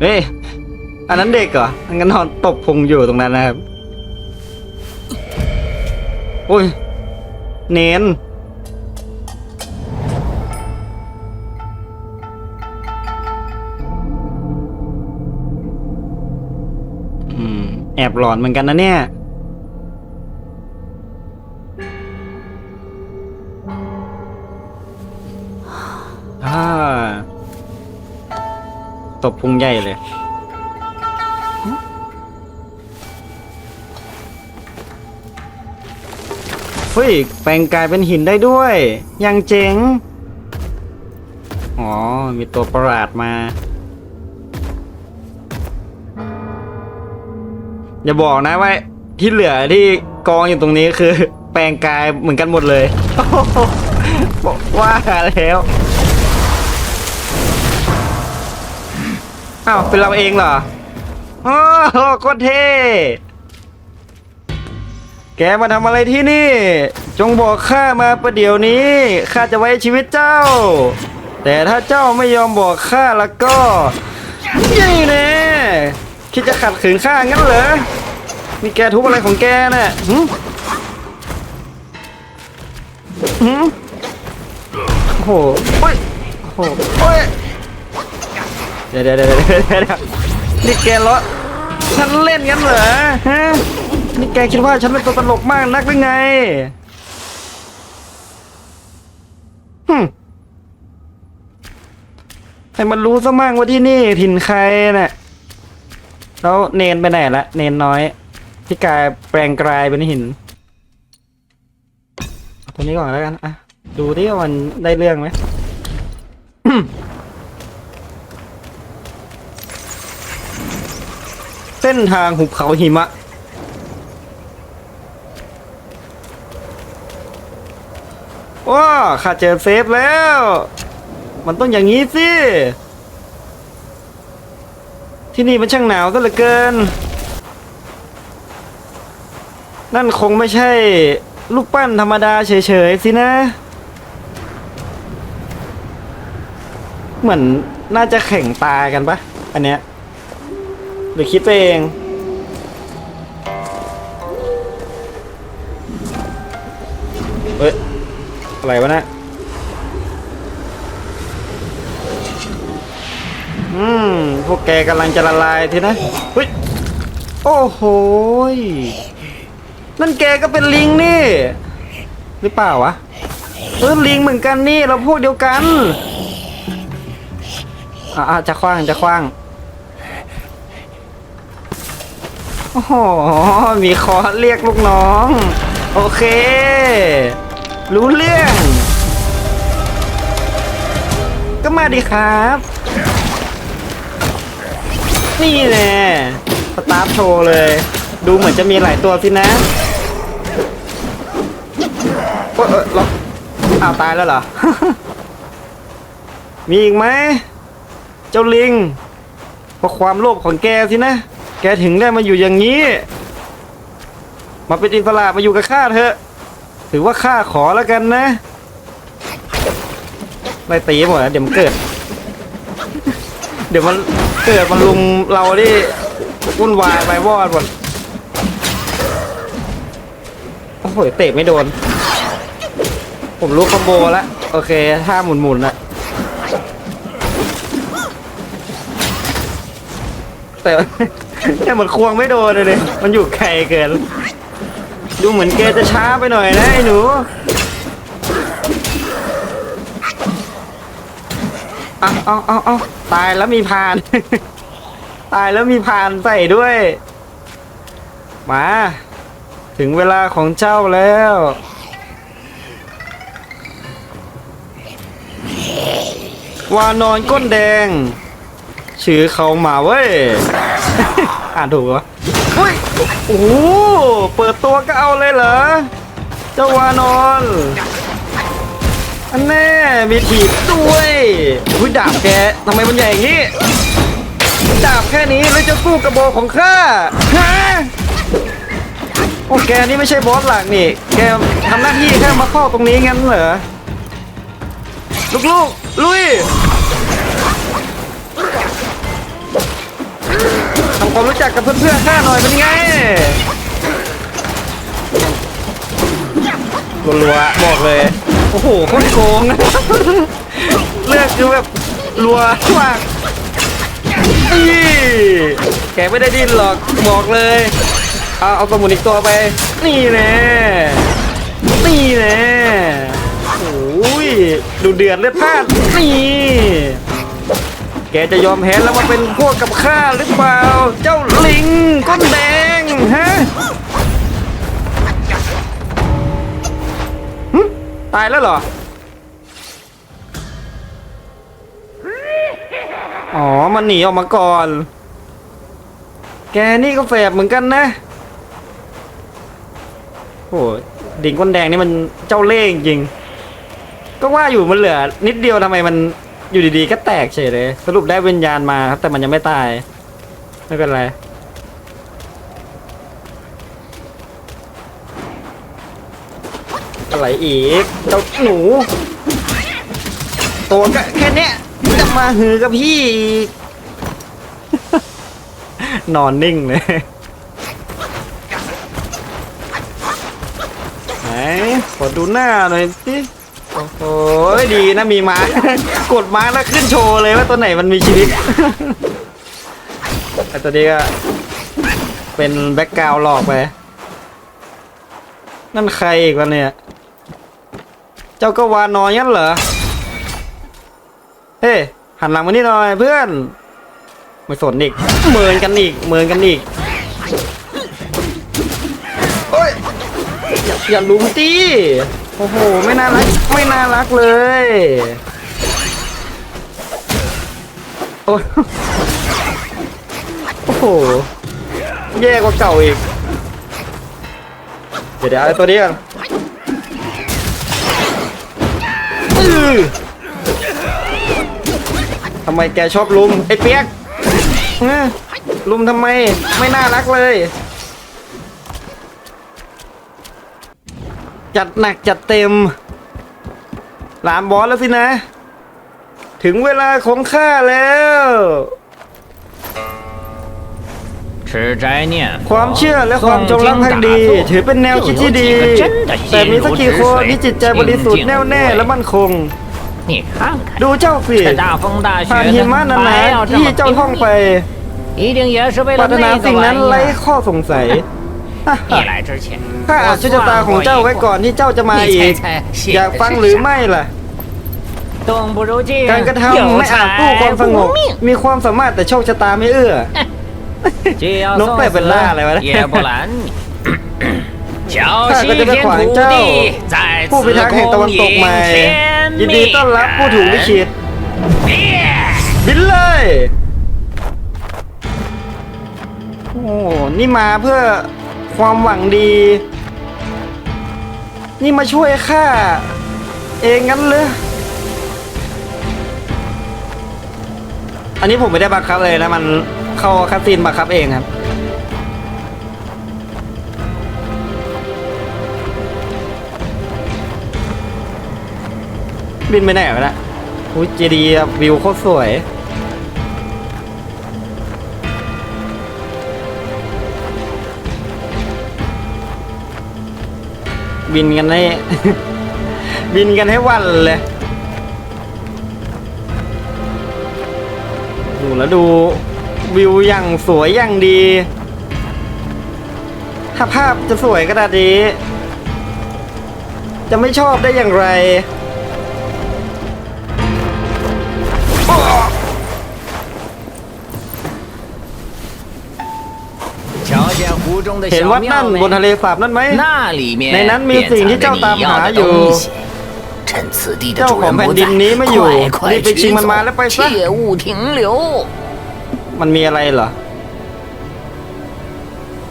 เฮ้ย อันนั้นเด็กเหรออันนั้นนอนตบพุงอยู่ตรงนั้นนะครับ โอ้ย เน้น อืม แอบหลอนเหมือนกันนะเนี่ย บพุงใหญ่เลย เฮ้ย แปลงกายเป็นหินได้ด้วย ยังเจ๋ง อ๋อ มีตัวประหลาดมา อย่าบอกนะว่าที่เหลือที่กองอยู่ตรงนี้คือ แปลงกายเหมือนกันหมดเลยบอกว่าแล้ว อ้าวเป็นเราเองเหรอโอ้โหโคตรเท่แกมาทำอะไรที่นี่ จงบอกข้ามาประเดี๋ยวนี้ข้าจะไว้ชีวิตเจ้า แต่ถ้าเจ้าไม่ยอมบอกข้าแล้วก็ยี่แน่คิดจะขัดขืนข้างั้นเหรอนี่แกทุบอะไรของแกน่ะหึหึโอ้โหโอ้ยโอ้โหโอ้ย ดี๋ยวเดี๋ยวเดี๋ยวเดี๋ยวเดี๋ยวนี่แกล้อฉันเล่นงั้นเหรอฮะนี่แกคิดว่าฉันเป็นตัวตลกมากนักหรือไงฮึให้มันรู้ซะมั่งว่าที่นี่ถิ่นใครน่ะแล้วเนนไปไหนละเนนน้อยที่กลายแปลงกลายเป็นหินตัวนี้ก่อนแล้วกันอะดูดิว่ามันได้เรื่องไหม ส้นทางหุบเขาหิมะ ว้าข้าเจอเซฟแล้ว มันต้องอย่างนี้สิ ที่นี่มันช่างหนาวซะเหลือเกิน นั่นคงไม่ใช่ลูกปั้นธรรมดาเฉยๆสินะ เหมือนน่าจะแข่งตากันปะอันเนี้ย หรือคิดไปเอง เฮ้ย อะไรวะนะอืม พวกแกกำลังจะละลายทีนะเฮ้ย โอ้โหนั่นแกก็เป็นลิงนี่ หรือเปล่าวะเออลิงเหมือนกันนี่เราพวกเดียวกัน อ่าจะคว้างจะคว้าง โอ้โห มีคอเรียกลูกน้อง โอเค รู้เรื่อง ก็มาดีครับ นี่แน่สตาร์ฟโชว์เลย ดูเหมือนจะมีหลายตัวสินะโอ๊ยเออเอ้าวตายแล้วเหรอ มีอีกไหม เจ้าลิงเพราะความโลภของแกสินะ แกถึงได้มาอยู่อย่างนี้ มาเป็นอิสระมาอยู่กับข้าเถอะ ถือว่าข้าขอแล้วกันนะไล่ตีหมดนะเดี๋ยวมันเกิด เดี๋ยวมันเกิดมันลุมเราดิวุ่นวายไปวอดหมดโอ้โหเตะไม่โดน ผมรู้คอมโบแล้วโอเคท่าหมุนๆนะแต่ แต่เหมือนควงไม่โดนเลย มันอยู่ไกลเกิน ดูเหมือนแกจะช้าไปหน่อยนะไอ้หนู เอาเอาเอาเอาตายแล้วมีพาน ตายแล้วมีพานใส่ด้วย มา ถึงเวลาของเจ้าแล้ววานอนก้นแดง ชื่อเขามาเว้ย อ่านถูกเหรอเฮ้ยโอ้โหเปิดตัวก็เอาเลยเหรอ เจ้าวานอนอันแน่มีถีบด้วยอุ้ยดาบแกทำไมมันใหญ่อย่างนี้ดาบแค่นี้แล้วจะสู้กระบอกของข้าฮะโอ้แกนี่ไม่ใช่บอสหลักนี่ แกทำหน้าที่แค่มาเข้าตรงนี้งั้นเหรอลูกๆลุย ความรู้จักกับเพื่อนๆข้าหน่อยเป็นไงรัวๆบอกเลย โอ้โหโคตรโกงนะเลือกคือแบบรัวมากนี่แกไม่ได้ดิ้นหรอกบอกเลย เอาเอาสมุนอีกตัวไป นี่แน่นี่แน่โอ้ยดูเดือดเลือดพลาดนี่ แกจะยอมแพ้แล้วมาเป็นพวกกับข้าหรือเปล่า เจ้าลิงก้นแดงฮะตายแล้วเหรอ อ๋อ มันหนีออกมาก่อน แกนี่ก็แฝบเหมือนกันนะโอ้ดิ่งก้นแดงนี่มันเจ้าเล่ห์จริง ก็ว่าอยู่มันเหลือ นิดเดียวทำไมมัน อยู่ดีๆก็แตกเฉยเลย สรุปได้วิญญาณมาครับ แต่มันยังไม่ตาย ไม่เป็นไร อะไรอีก เจ้าหนู ตัวก็แค่เนี้ยจะมาหือกับพี่อีก นอนนิ่งเลยไหนขอดูหน้าหน่อยสิ โอ้โหดีนะมีม้ากดม้าแล้วขึ้นโชว์เลยว่าตัวไหนมันมีชีวิตไอตัวนี้ก็เป็นแบ็กกราวหลอกไป นั่นใครอีกวะเนี่ย เจ้าก็วานอนงั้นเหรอ เฮ้ยหันหลังมานี่หน่อยเพื่อน ไม่สนอีกเมินกันอีกเมินกันอีกโอ้ย อย่าอย่าลุมตี โอ้โห ไม่น่ารัก ไม่น่ารักเลย โอ้โห แย่กว่าเก่าอีก เดี๋ยวเดี๋ยวไอ้ตัวนี้กันทำไมแกชอบลุม ไอ้เปียกลุมทำไม ไม่น่ารักเลย จัดหนักจัดเต็มหลามบอสแล้วสินะ ถึงเวลาของข้าแล้ว 吃斋念 ความ 佛 เชื่อและความจงรักภักดี ถือเป็นแนวคิดที่ดี แต่มีสักกี่คนที่จิตใจบริสุทธิ์แน่วแน่และมั่นคง 你看看 ดูเจ้าสิ 这大风大 ผ่าน 雪 หิ 的 มะนั้น 还 นะ 要这 ที่ 么 เจ้าท่องไป 拼，一定也是为 ปรา 了 รถนา 那个 สิ่งนั้น 玩 ไร้ 意 ข้อสงสัย 儿。一来之前， ข้าอาจช่วยชะตาของเจ้าไว้ก่อนที่เจ้าจะมาอีก อยากฟังหรือไม่ล่ะ การกระทำไม่อาจกู้ความสงบมีความสามารถแต่โชคชะตาไม่เอื้อนกไปเป็นล่าอะไรวะเนี่ยข้าก็จะไปขวางเจ้า ผู้พิทักษ์แห่งตะวันตกใหม่ ยินดีต้อนรับผู้ถูกลิขิตบินเลยโอ้นี่มาเพื่อความหวังดี นี่มาช่วยข้าเองงั้นเลยอันนี้ผมไม่ได้บังคับเลยนะมันเข้าคัสซีนบังคับเองครับ บินไปไหนวะเนะอุ้ยเจดีย์วิวโคตรสวย บินกันให้ บินกันให้วันเลยดูแล้วดูวิวอย่างสวยอย่างดี ถ้าภาพจะสวยขนาดนี้ จะไม่ชอบได้อย่างไร เห็นวัดนั่นบนทะเลสาบนั่นไหมในนั้นมีสิ่งที่เจ้าตามหาอยู่เจ้าของแผ่นดินนี้ไม่อยู่รีบไปชิงมันมาแล้วไปซะมันมีอะไรเหรอ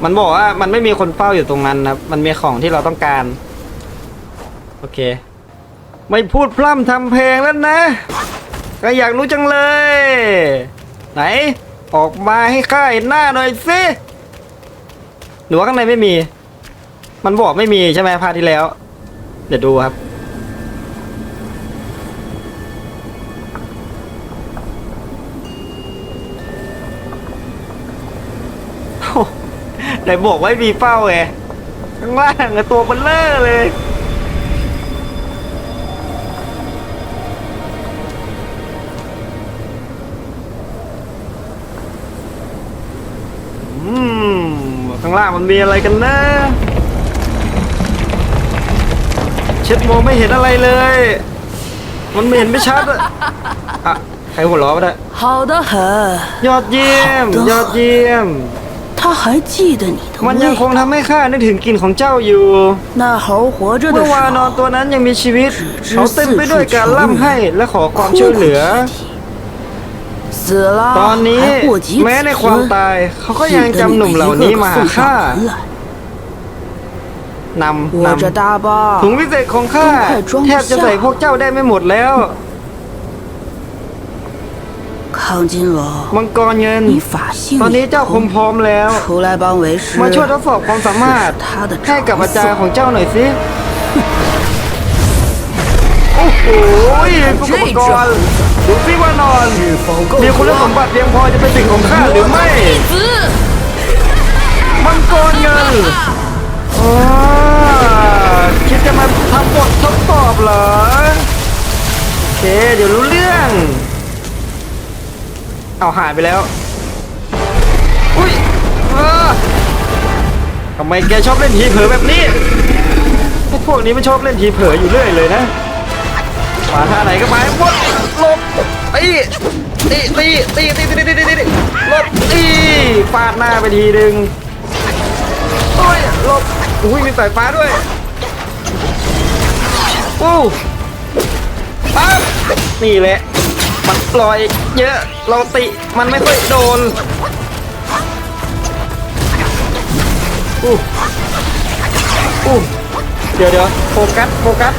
มันบอกว่ามันไม่มีคนเฝ้าอยู่ตรงนั้นนะมันมีของที่เราต้องการ โอเค ไม่พูดพร่ำทำเพลงแล้วนะ ก็อยากรู้จังเลย ไหน ออกมาให้ข้าเห็นหน้าหน่อยสิ หรือว่าข้างในไม่มี มันบอกไม่มีใช่ไหมพาที่แล้ว เดี๋ยวดูครับ ไหนบอกว่าไม่มีเป้าไงข้างล่างอตัวเบันเลอร์เลย ล่างมันมีอะไรกันนะ เช็ดมองไม่เห็นอะไรเลย มันไม่เห็นไม่ชัดอะอ่ะใครหัวเราะวะเนี่ย 好的很， ยอดเยี่ยม ยอดเยี่ยม 他还记得你的 มันยังคง 味道。 ทำให้ข้านึกถึงกลิ่นของเจ้าอยู่ 那猴活着的 เมื่อ 时 วานอน 候， ตัวนั้นยังมีชีวิต เขาเต็มไปด้วยการล่ำให้และขอความช่วยเหลือ 死了 ตอนนี้แม้ในความตายเขาก็ยังจำหนุ่มเหล่านี้มาหาข้านำนำถุงวิเศษของข้าแทบจะใส่พวกเจ้าได้ไม่หมดแล้วมังกรเงิน ตอนนี้เจ้าคมพร้อมแล้ว มาช่วยทดสอบความสามารถให้กับอาจารย์ของเจ้าหน่อยสิ อ้โหผู้กรรมกรดูสิว่านอน มีคุณสมบัติเพียงพอจะเป็นสิ่งของข้าหรือไม่ มังกรเงินอ๋อคิดจะมาทำบททดสอบเหรอ โอเค เดี๋ยวรู้เรื่อง เอาหายไปแล้ว อุ้ยทำไมแกชอบเล่นทีเผลอแบบนี้ พวกพวกนี้มันชอบเล่นทีเผลออยู่เรื่อยเลยนะ มาท่าไหนก็ไปหมดหลบตีตีตีตีตีตีตีตีตีตีหลบตีฟาดหน้าไปทีหนึ่งโอ้ยหลบอุ้ยมีสายฟ้าด้วยอู้ปั๊บนี่แหละมันปล่อยเยอะเราติมันไม่ค่อยโดนอู้อู้เดี๋ยวเดี๋ยวโฟกัสโฟกัส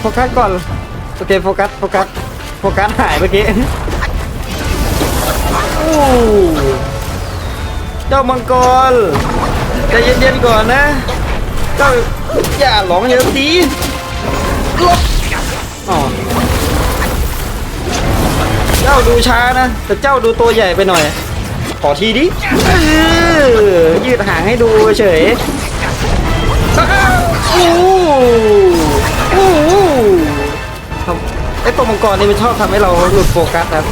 โฟกัสก่อน โอเคโฟกัสโฟกัสโฟกัสหายเมื่อกี้อู้เจ้ามังกรใจเย็นๆก่อนนะเจ้าอย่าหลงเยอะสิลบอ๋อเจ้าดูช้านะแต่เจ้าดูตัวใหญ่ไปหน่อย ขอทีดิยืดหางให้ดูเฉยอ้าวอู้อู้ทำ ไอตัวมังกรนี่มันชอบทำให้เราหลุดโฟกัสนะ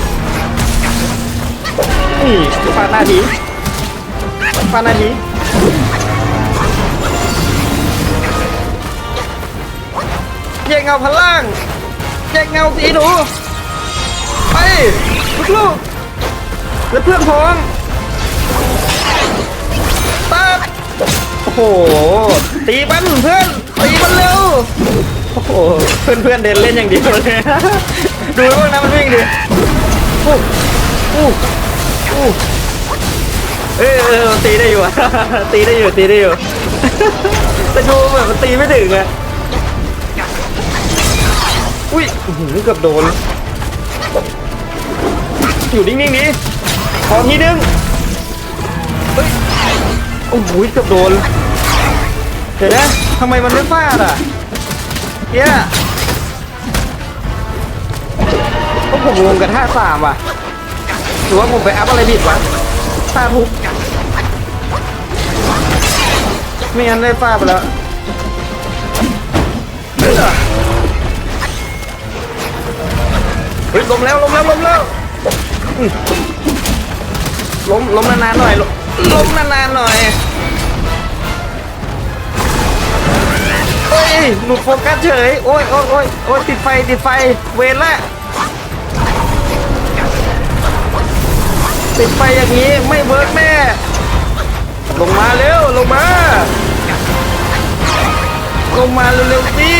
นี่ฟาดหน้าทีฟาดหน้าทีแยกเงาพล่างแยกเงาสีหนูไปลูกๆและเพื่อนพ้องปั๊บโอ้โหตีมันเพื่อนตีมันเร็ว โอ้โหเพื่อนเพื่อนๆเดินเล่นอย่างเดียวเลยดูพวกนั้นมันวิ่งดิอู้อู้อู้เออตีได้อยู่อะตีได้อยู่ตีได้อยู่แต่ดูแบบมันตีไม่ถึงอะอุ้ยหือเกือบโดน อยู่นิ่งๆนี้ขอทีนึงเฮ้ยโอ้โหเกือบโดนเดี๋ยวนะทำไมมันไม่ฟาดอะ เนี่ยก็ผมงงกับท่าสามอะหรือว่าผมไปอัพอะไรผิดวะท่าทุบไม่งั้นได้ฟาดไปแล้วเฮ้ยล้มแล้วล้มแล้วล้มแล้วล้มล้มนานๆหน่อยล้มล้มนานๆหน่อย ยหลุดโฟกัสเฉย โอ้ยโอ้ยโอ้ยโอ้ยติดไฟติดไฟเวรละติดไฟอย่างนี้ไม่เวิร์กแน่ลงมาเร็วลงมา ลงมาเร็วๆสิ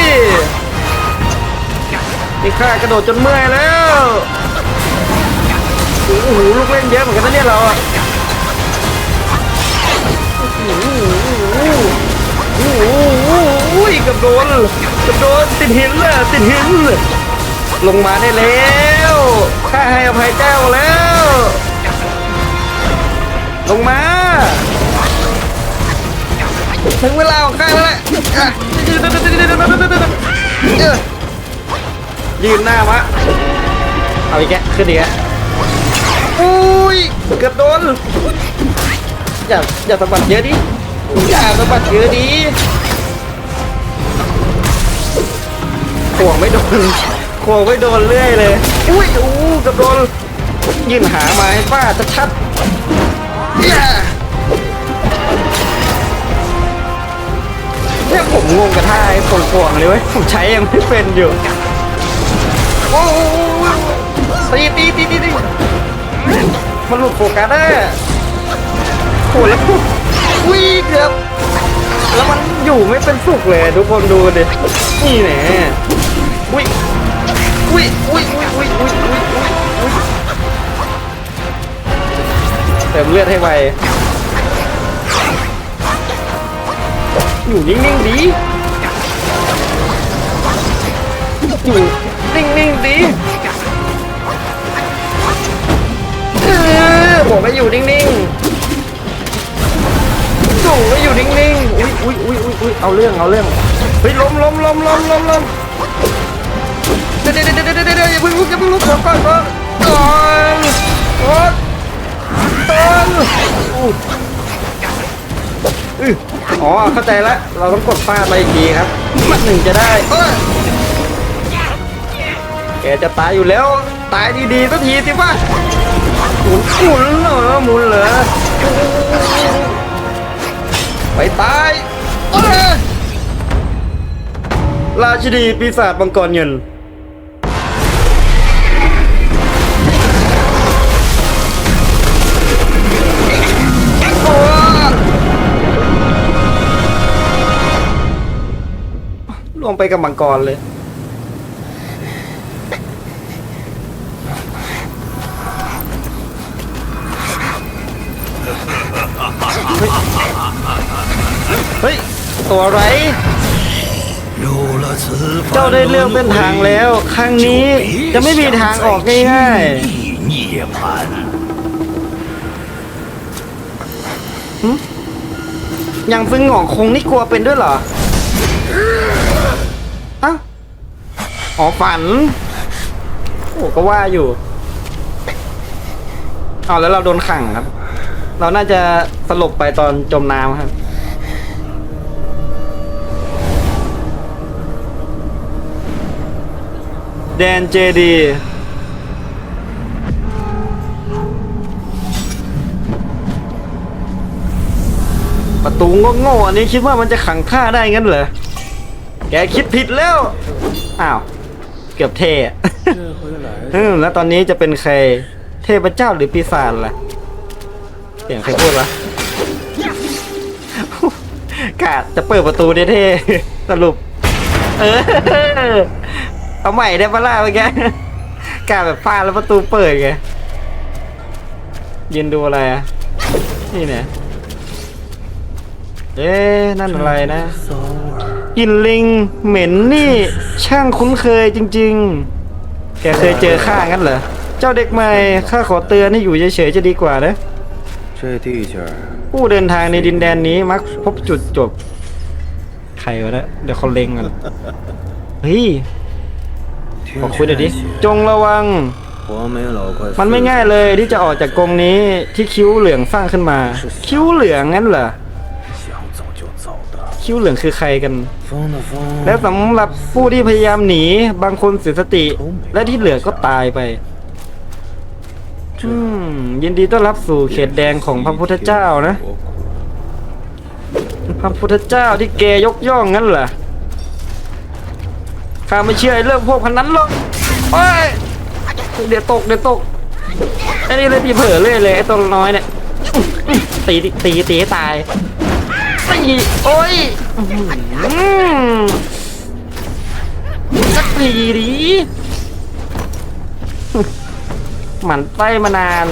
นี่ข้ากระโดดจนเมื่อยแล้วโอ้โหลูกเล่นเยอะเหมือนกันนะเนี่ยเราอะ โอ้โหโอ้โหโอ้โหกับโดนกับโดนติดหินเลยติดหิน ลงมาได้แล้วข้าให้อภัยเจ้าแล้ว ลงมาถึงเวลาของข้าแล้วแหละยืนหน้ามะเอาอีกแกขึ้นอีกแกอุ้ยเกือบโดนอย่าอย่าอย่าสะบัดเยอะดิ อย่าสะบัดเยอะดิข่วงไม่โดนข่วงไม่โดนเรื่อยเลย อุ้ยอู้กระโดนยื่นหามาให้ป้าจะชัดๆอย่าเนี่ยผมงงกับท่าไอ้ข่วงๆเลยเว้ย ผมใช้ยังไม่เป็นอยู่ โอ้โหตีตีตีตีตีมันหลุดโฟกัสอะโหแล้ว วิ่งเกือบแล้วมันอยู่ไม่เป็นสุกเลยทุกคนดูดินี่แน่อุ้ยอุ้ยอุ้ยอุ้ยอุ้ยอุ้ยอุ้ยอุ้ยอุ้ยเติมเลือดให้ไวอยู่นิ่งๆดีอยู่นิ่งๆดีบอกว่าอยู่นิ่งๆ ส่งว่อยู่นิ่งๆอุ้ยอุ้ยอุ้ยอุ้ยอุ้ยเอาเรื่องเอาเรื่อง เฮ้ยล้มล้มล้มล้มล้มล้มเดี๋ยวเดี๋ยวเดี๋ยวเดี๋ยวอย่าเพิ่งลุกอย่าเพิ่งลุกก่อนก่อนก่อนก่อนก่อนก่อนอ๋อเข้าใจแล้วเราต้องกดฟาดไปอีกทีครับมัดหนึ่งจะได้เอ้ยแกจะตายอยู่แล้วตายดีๆสักทีสิว่าหมุนหมุนเหรอหมุนเหรอ ไปตายเอ้ยราชินีปีศาจมังกรเงิน ลงไปกับมังกรเลยัวไร เจ้าได้เลือกเป็นทางแล้ว ครั้งนี้จะไม่มีทางออกง่ายๆยังฟึ่งหงอคงนี่กลัวเป็นด้วยเหรออะหอฝัน โอ้ก็ว่าอยู่เอาแล้วเราโดนขังครับ เราน่าจะสลบไปตอนจมน้ำครับ แดนเจดี ประตูโง่ๆอันนี้คิดว่ามันจะขังข้าได้งั้นเหรอ แกคิดผิดแล้ว อ้าว เกือบเท่อะเออแล้วตอนนี้จะเป็นใคร เทพเจ้าหรือปีศาจล่ะเสียงใครพูดวะกาดจะเปิดประตูเท่ๆสรุป เออ เอาใหม่ได้ปะล่ะเมื่อกี้กาแบบฟาดแล้วประตูเปิดไงยืนดูอะไรอะนี่เนี่ยเอ๊นั่นอะไรนะกินลิงเหม็นนี่ ช่างคุ้นเคยจริง ๆ แกเคยเจอข้างั้นเหรอเจ้าเด็กใหม่ข้าขอเตือนให้อยู่เฉยๆจะดีกว่านะผู้เดินทางในดินแดนนี้มักพบจุดจบ ใครวะเนี่ยเดี๋ยวเขาเล็งกันเฮ้ย ขอคุยหน่อยดิจงระวัง มันไม่ง่ายเลยที่จะออกจากกรงนี้ที่คิ้วเหลืองสร้างขึ้นมา คิ้วเหลืองงั้นเหรอคิ้วเหลืองคือใครกัน และสำหรับผู้ที่พยายามหนีบางคนเสียสติ และที่เหลือก็ตายไปยินดีต้อนรับสู่เขตแดงของพระพุทธเจ้านะ พระพุทธเจ้าที่เกยยกย่องงั้นเหรอ ข้าไม่เชื่อไอ้เรื่องพวกพันนั้นหรอกโอ้ยเดี๋ยวตกเดี๋ยวตกไอ้นี่เลยตีเผลอเลยเลยไอ้ตัวน้อยเนี่ยตีตีตีตีให้ตายตีโอ้ยสักทีดีหมันไส้มานาน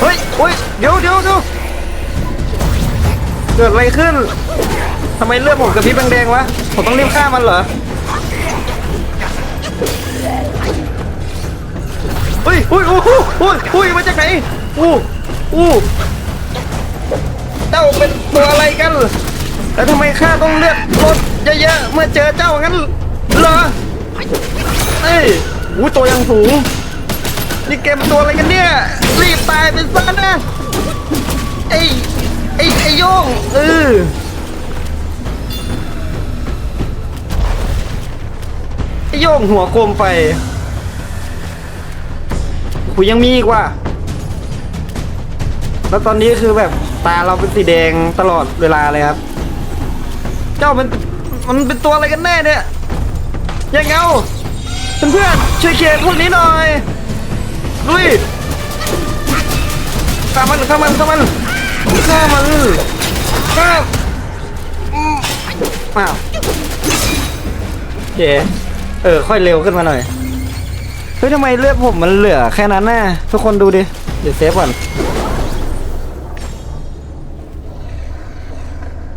เฮ้ยโอ้ยเดี๋ยวเดี๋ยวเดี๋ยวเกิดอะไรขึ้นทำไมเลือดผมกระพริบแดงๆวะผมต้องรีบฆ่ามันเหรอ เฮ้ยอุ้ยอู้หูอุ้ยอุ้ยมาจากไหนอู้อู้เจ้าเป็นตัวอะไรกันแล้วทำไมข้าต้องเลือดลดเยอะๆเมื่อเจอเจ้างั้นเหรอเอ้ยอู้ตัวยังสูงนี่เกมตัวอะไรกันเนี่ยรีบตายเป็นซะนะไอ้ไอ้ไอ้โยงเออไอ้โยงหัวโคมไฟ กูยังมีอีกว่ะ แล้วตอนนี้คือแบบตาเราเป็นสีแดงตลอดเวลาเลยครับ เจ้ามันมันเป็นตัวอะไรกันแน่เนี่ยยังเงาเพื่อนๆช่วยเคลียร์พวกนี้หน่อยลุยฆ่ามันฆ่ามันฆ่ามันฆ่ามันฆ่ามอ้าวโอเคเออค่อยเร็วขึ้นมาหน่อย เฮ้ยทำไมเลือดผมมันเหลือแค่นั้นน่ะทุกคนดูดิ เดี๋ยวเซฟก่อน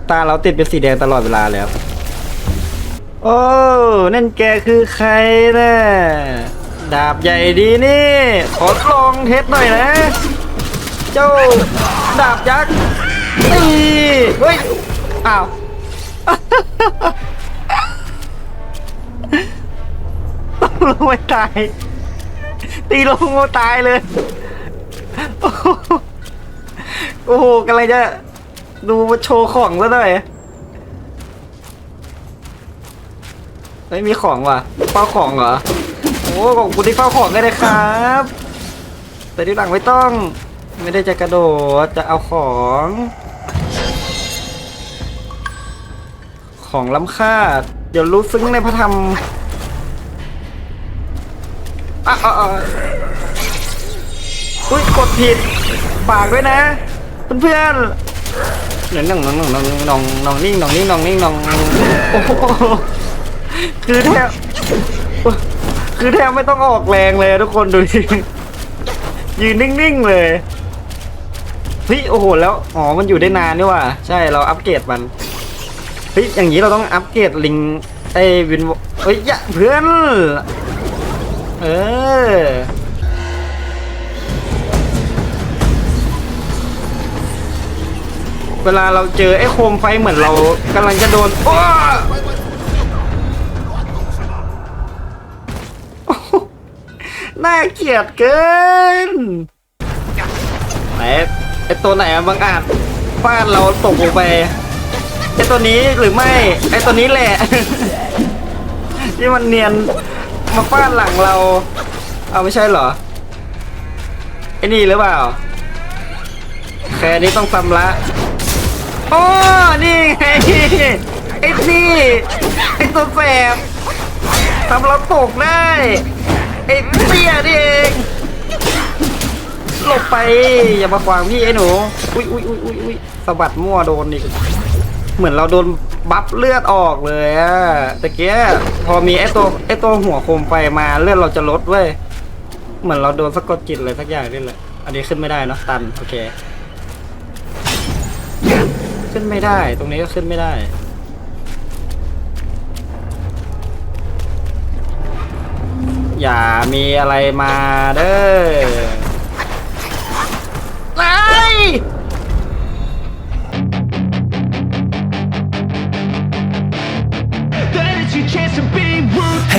ตาเราติดเป็นสีแดงตลอดเวลาเลยครับโอ้ นั่นแกคือใครนะ่ะดาบใหญ่ดีนี่ ขอลองเทสหน่อยนะ เจ้า ดาบยักษ์นี่เฮ้ย อ้าวต้องลงไปตาย ตีลงมาตายเลยโอ้โหโอ้โหกำลังจะดูมาโชว์ของซะหน่อยไม่มีของว่ะเฝ้าของเหรอ โอ้ของกูที่เฝ้าของก็ได้ครับ แต่ที่หลังไม่ต้อง ไม่ได้จะกระโดดจะเอาของ ของล้ำค่า เดี๋ยวรู้ซึ้งในพระธรรม อะอะอะอุ้ยกดผิดฝากด้วยนะเพื่อนๆนึ่งน้องนองน้องนองน้องนิ่งน้องนิ่งน้องนิ่งน้องโอ้โหคือแทบคือแทบไม่ต้องออกแรงเลยทุกคนดูดิยืนนิ่งๆเลยเฮ้ยโอ้โหแล้วอ๋อมันอยู่ได้นานนี่ว่ะใช่เราอัปเกรดมันเฮ้ยอย่างนี้เราต้องอัปเกรดลิงไอ้วินเฮ้ยอย่าเพื่อน เออ เวลาเราเจอไอ้โคมไฟเหมือนเรากำลังจะโดนโอ้โหน่าเกลียดเกินไหนไอ้ตัวไหนอะบางอาจฟาดเราตกลงไปไอ้ตัวนี้หรือไม่ ไอ้ตัวนี้แหละ ที่มันเนียน มาฟาดหลังเรา เอาไม่ใช่เหรอ ไอ้นี่หรือเปล่า แค่นี้ต้องซ้ำละ โอ้ นี่ไงไอ้นี่ ไอ้ตัวแสบทำเราตกได้ ไอ้เตี้ยนี่เองหลบไป อย่ามาขวางพี่ไอ้หนู อุ้ยอุ้ยอุ้ยอุ้ยอุ้ยสะบัดมั่วโดนอีก เหมือนเราโดนบัฟเลือดออกเลยอะตะเกียพอมีไอตัวไอตัวหัวโคมไฟมาเลือดเราจะลดเว้ย เหมือนเราโดนสะกดจิตอะไรสักอย่างนี่แหละ อันนี้ขึ้นไม่ได้เนอะตันโอเค ขึ้นไม่ได้ ตรงนี้ก็ขึ้นไม่ได้อย่ามีอะไรมาเด้อ